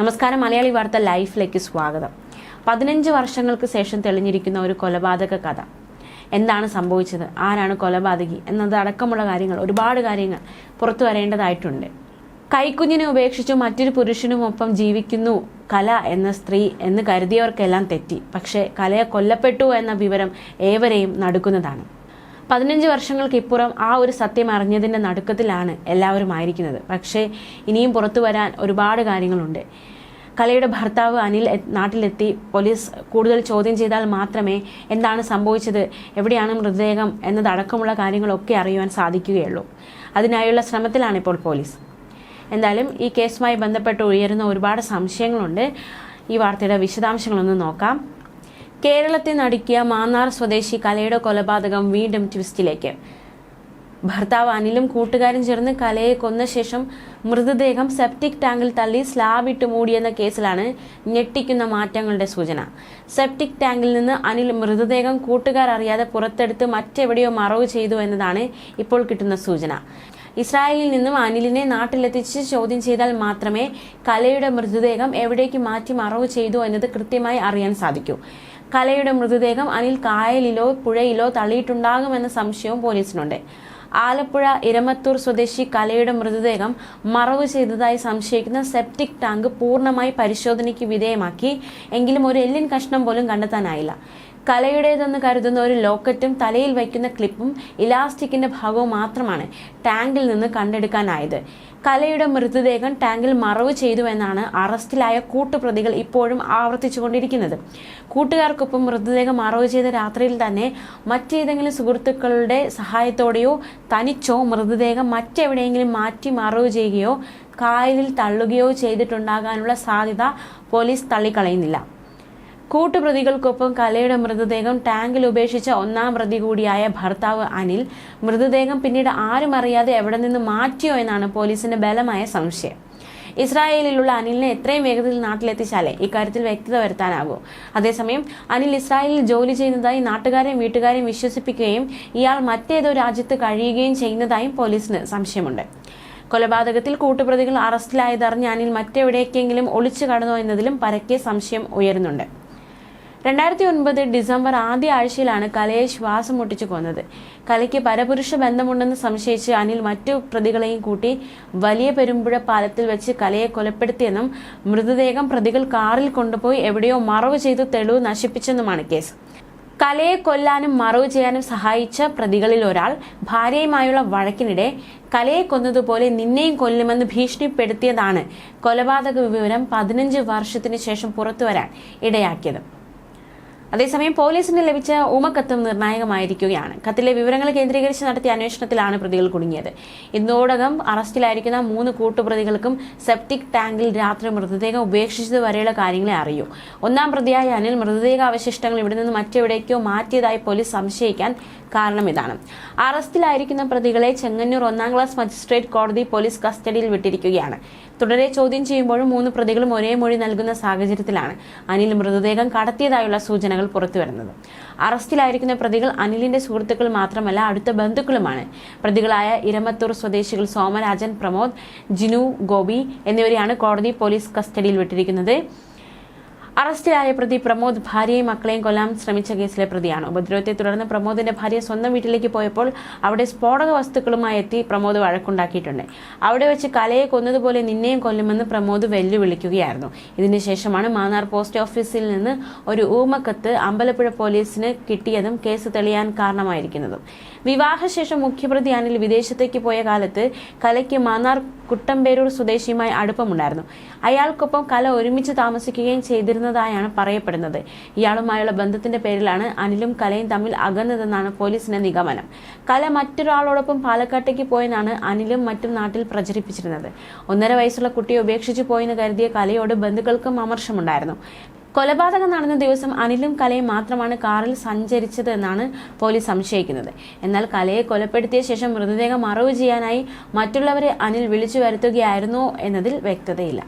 നമസ്കാരം മലയാളി വാർത്ത ലൈഫിലേക്ക് സ്വാഗതം. പതിനഞ്ച് വർഷങ്ങൾക്ക് ശേഷം തെളിഞ്ഞിരിക്കുന്ന ഒരു കൊലപാതക കഥ. എന്താണ് സംഭവിച്ചത്? ആരാണ് കൊലപാതകി? എന്നത് അടക്കമുള്ള കാര്യങ്ങൾ ഒരുപാട് കാര്യങ്ങൾ പുറത്തു വരേണ്ടതായിട്ടുണ്ട്. കൈക്കുഞ്ഞിനെ ഉപേക്ഷിച്ചു മറ്റൊരു പുരുഷനുമൊപ്പം ജീവിക്കുന്നു കല എന്ന സ്ത്രീ എന്ന് കരുതിയവർക്കെല്ലാം തെറ്റി. പക്ഷേ കലയെ കൊല്ലപ്പെട്ടു എന്ന വിവരം ഏവരെയും നടുക്കുന്നതാണ്. പതിനഞ്ച് വർഷങ്ങൾക്ക് ഇപ്പുറം ആ ഒരു സത്യം അറിഞ്ഞതിന്റെ നടുക്കത്തിലാണ് എല്ലാവരും ആയിരിക്കുന്നത്. പക്ഷേ ഇനിയും പുറത്തു വരാൻ ഒരുപാട് കാര്യങ്ങളുണ്ട്. കലയുടെ ഭർത്താവ് അനിൽ നാട്ടിലെത്തി പോലീസ് കൂടുതൽ ചോദ്യം ചെയ്താൽ മാത്രമേ എന്താണ് സംഭവിച്ചത് എവിടെയാണ് മൃതദേഹം എന്നതടക്കമുള്ള കാര്യങ്ങളൊക്കെ അറിയുവാൻ സാധിക്കുകയുള്ളൂ. അതിനായുള്ള ശ്രമത്തിലാണ് ഇപ്പോൾ പോലീസ്. എന്തായാലും ഈ കേസുമായി ബന്ധപ്പെട്ട് ഉയരുന്ന ഒരുപാട് സംശയങ്ങളുണ്ട്. ഈ വാർത്തയുടെ വിശദാംശങ്ങളൊന്ന് നോക്കാം. കേരളത്തെ നടുക്കിയ മാന്നാർ സ്വദേശി കലയുടെ കൊലപാതകം വീണ്ടും ട്വിസ്റ്റിലേക്ക്. ഭർത്താവ് അനിലും കൂട്ടുകാരും ചേർന്ന് കലയെ കൊന്ന ശേഷം മൃതദേഹം സെപ്റ്റിക് ടാങ്കിൽ തള്ളി സ്ലാബ് ഇട്ട് മൂടിയെന്ന കേസിലാണ് ഞെട്ടിക്കുന്ന മാറ്റങ്ങളുടെ സൂചന. സെപ്റ്റിക് ടാങ്കിൽ നിന്ന് അനിൽ മൃതദേഹം കൂട്ടുകാർ അറിയാതെ പുറത്തെടുത്ത് മറ്റെവിടെയോ മറവ് ചെയ്തു എന്നതാണ് ഇപ്പോൾ കിട്ടുന്ന സൂചന. ഇസ്രായേലിൽ നിന്നും അനിലിനെ നാട്ടിലെത്തിച്ച് ചോദ്യം ചെയ്താൽ മാത്രമേ കലയുടെ മൃതദേഹം എവിടേക്ക് മാറ്റി മറവ് ചെയ്തു എന്നത് കൃത്യമായി അറിയാൻ സാധിക്കൂ. കലയുടെ മൃതദേഹം അനിൽ കായലിലോ പുഴയിലോ തള്ളിയിട്ടുണ്ടാകുമെന്ന സംശയവും പോലീസിനുണ്ട്. ആലപ്പുഴ ഇരമത്തൂർ സ്വദേശി കലയുടെ മൃതദേഹം മറവ് ചെയ്തതായി സംശയിക്കുന്ന സെപ്റ്റിക് ടാങ്ക് പൂർണമായി പരിശോധനയ്ക്ക് വിധേയമാക്കി എങ്കിലും ഒരു എല്ലിൻ കഷ്ണം പോലും കണ്ടെത്താനായില്ല. കലയുടേതെന്ന് കരുതുന്ന ഒരു ലോക്കറ്റും തലയിൽ വയ്ക്കുന്ന ക്ലിപ്പും ഇലാസ്റ്റിക്കിന്റെ ഭാഗവും മാത്രമാണ് ടാങ്കിൽ നിന്ന് കണ്ടെടുക്കാനായത്. കലയുടെ മൃതദേഹം ടാങ്കിൽ മറവ് ചെയ്തു എന്നാണ് അറസ്റ്റിലായ കൂട്ടുപ്രതികൾ ഇപ്പോഴും ആവർത്തിച്ചുകൊണ്ടിരിക്കുന്നത്. കൂട്ടുകാർക്കൊപ്പം മൃതദേഹം മറവ് ചെയ്ത രാത്രിയിൽ തന്നെ മറ്റേതെങ്കിലും സുഹൃത്തുക്കളുടെ സഹായത്തോടെയോ തനിച്ചോ മൃതദേഹം മറ്റെവിടെയെങ്കിലും മാറ്റി മറവ് ചെയ്യുകയോ കായലിൽ തള്ളുകയോ ചെയ്തിട്ടുണ്ടാകാനുള്ള സാധ്യത പോലീസ് തള്ളിക്കളയുന്നില്ല. കൂട്ടുപ്രതികൾക്കൊപ്പം കലയുടെ മൃതദേഹം ടാങ്കിൽ ഉപേക്ഷിച്ച ഒന്നാം പ്രതി കൂടിയായ ഭർത്താവ് അനിൽ. മൃതദേഹം പിന്നീട് ആരും അറിയാതെ എവിടെ നിന്ന് മാറ്റിയോ എന്നാണ് പോലീസിന്റെ ബലമായ സംശയം. ഇസ്രായേലിലുള്ള അനിലിനെ എത്രയും വേഗത്തിൽ നാട്ടിലെത്തിച്ചാലേ ഇക്കാര്യത്തിൽ വ്യക്തത വരുത്താനാകൂ. അതേസമയം അനിൽ ഇസ്രായേലിൽ ജോലി ചെയ്യുന്നതായി നാട്ടുകാരെയും വീട്ടുകാരെയും വിശ്വസിപ്പിക്കുകയും ഇയാൾ മറ്റേതോ രാജ്യത്ത് കഴിയുകയും ചെയ്യുന്നതായും പോലീസിന് സംശയമുണ്ട്. കൊലപാതകത്തിൽ കൂട്ടുപ്രതികൾ അറസ്റ്റിലായതറിഞ്ഞ് അനിൽ മറ്റെവിടേക്കെങ്കിലും ഒളിച്ചു കടന്നോ എന്നതിലും പരക്കെ സംശയം ഉയരുന്നുണ്ട്. രണ്ടായിരത്തി ഒൻപത് ഡിസംബർ ആദ്യ ആഴ്ചയിലാണ് കലയെ ശ്വാസം മുട്ടിച്ചു കൊന്നത്. കലയ്ക്ക് പരപുരുഷ ബന്ധമുണ്ടെന്ന് സംശയിച്ച് അനിൽ മറ്റു പ്രതികളെയും കൂട്ടി വലിയ പെരുമ്പുഴ പാലത്തിൽ വെച്ച് കലയെ കൊലപ്പെടുത്തിയെന്നും മൃതദേഹം പ്രതികൾ കാറിൽ കൊണ്ടുപോയി എവിടെയോ മറവ് ചെയ്ത് തെളിവ് നശിപ്പിച്ചെന്നുമാണ് കേസ്. കലയെ കൊല്ലാനും മറവ് ചെയ്യാനും സഹായിച്ച പ്രതികളിൽ ഒരാൾ ഭാര്യയുമായുള്ള വഴക്കിനിടെ കലയെ കൊന്നതുപോലെ നിന്നെയും കൊല്ലുമെന്ന് ഭീഷണിപ്പെടുത്തിയതാണ് കൊലപാതക വിവരം പതിനഞ്ച് വർഷത്തിന് ശേഷം പുറത്തുവരാൻ ഇടയാക്കിയത്. അതേസമയം പോലീസിന് ലഭിച്ച ഉമക്കത്തും നിർണായകമായിരിക്കുകയാണ്. കത്തിലെ വിവരങ്ങൾ കേന്ദ്രീകരിച്ച് നടത്തിയ അന്വേഷണത്തിലാണ് പ്രതികൾ കുടുങ്ങിയത്. ഇതോടകം അറസ്റ്റിലായിരിക്കുന്ന മൂന്ന് കൂട്ടുപ്രതികൾക്കും സെപ്റ്റിക് ടാങ്കിൽ രാത്രി മൃതദേഹം ഉപേക്ഷിച്ചത് വരെയുള്ള കാര്യങ്ങളെ അറിയൂ. ഒന്നാം പ്രതിയായ അനിൽ മൃതദേഹ അവശിഷ്ടങ്ങൾ ഇവിടെ നിന്ന് മറ്റെവിടേക്കോ മാറ്റിയതായി പോലീസ് സംശയിക്കാൻ കാരണം ഇതാണ്. അറസ്റ്റിലായിരിക്കുന്ന പ്രതികളെ ചെങ്ങന്നൂർ ഒന്നാം ക്ലാസ് മജിസ്ട്രേറ്റ് കോടതി പോലീസ് കസ്റ്റഡിയിൽ വിട്ടിരിക്കുകയാണ്. തുടരെ ചോദ്യം ചെയ്യുമ്പോഴും മൂന്ന് പ്രതികളും ഒരേ മൊഴി നൽകുന്ന സാഹചര്യത്തിലാണ് അനിൽ മൃതദേഹം കടത്തിയതായുള്ള സൂചനകൾ പുറത്തുവരുന്നത്. അറസ്റ്റിലായിരിക്കുന്ന പ്രതികൾ അനിലിന്റെ സുഹൃത്തുക്കൾ മാത്രമല്ല അടുത്ത ബന്ധുക്കളുമാണ്. പ്രതികളായ ഇരമത്തൂർ സ്വദേശികൾ സോമരാജൻ പ്രമോദ് ജിനു ഗോപി എന്നിവരെയാണ് കോടതി പോലീസ് കസ്റ്റഡിയിൽ വിട്ടിരിക്കുന്നത്. അറസ്റ്റിലായ പ്രതി പ്രമോദ് ഭാര്യയും മക്കളെയും കൊല്ലാൻ ശ്രമിച്ച കേസിലെ പ്രതിയാണ്. ഉപദ്രവത്തെ തുടർന്ന് പ്രമോദിന്റെ ഭാര്യ സ്വന്തം വീട്ടിലേക്ക് പോയപ്പോൾ അവിടെ സ്ഫോടക വസ്തുക്കളുമായി എത്തി പ്രമോദ് വഴക്കുണ്ടാക്കിയിട്ടുണ്ട്. അവിടെ വെച്ച് കലയെ കൊന്നതുപോലെ നിന്നെയും കൊല്ലുമെന്ന് പ്രമോദ് വെല്ലുവിളിക്കുകയായിരുന്നു. ഇതിനുശേഷമാണ് മാന്നാർ പോസ്റ്റ് ഓഫീസിൽ നിന്ന് ഒരു ഊമക്കത്ത് അമ്പലപ്പുഴ പോലീസിന് കിട്ടിയതും കേസ് തെളിയാൻ കാരണമായിരിക്കുന്നതും. വിവാഹശേഷം മുഖ്യപ്രതി അനിൽ വിദേശത്തേക്ക് പോയ കാലത്ത് കലയ്ക്ക് മാന്നാർ കുട്ടമ്പേരൂർ സ്വദേശിയുമായി അടുപ്പമുണ്ടായിരുന്നു. അയാൾക്കൊപ്പം കല ഒരുമിച്ച് താമസിക്കുകയും ചെയ്തിരുന്നതായാണ് പറയപ്പെടുന്നത്. ഇയാളുമായുള്ള ബന്ധത്തിന്റെ പേരിലാണ് അനിലും കലയും തമ്മിൽ അകന്നതെന്നാണ് പോലീസിന്റെ നിഗമനം. കല മറ്റൊരാളോടൊപ്പം പാലക്കാട്ടേക്ക് പോയെന്നാണ് അനിലും മറ്റും നാട്ടിൽ പ്രചരിപ്പിച്ചിരുന്നത്. ഒന്നര വയസ്സുള്ള കുട്ടിയെ ഉപേക്ഷിച്ചു പോയെന്ന് കരുതിയ കലയോട് ബന്ധുക്കൾക്കും അമർഷമുണ്ടായിരുന്നു കൊലപാതകം നടന്ന ദിവസം അനിലും കലയും മാത്രമാണ് കാറിൽ സഞ്ചരിച്ചത് എന്നാണ് പോലീസ് സംശയിക്കുന്നത്. എന്നാൽ കലയെ കൊലപ്പെടുത്തിയ ശേഷം മൃതദേഹം മറവ് ചെയ്യാനായി മറ്റുള്ളവരെ അനിൽ വിളിച്ചു വരുത്തുകയായിരുന്നോ എന്നതിൽ വ്യക്തതയില്ല.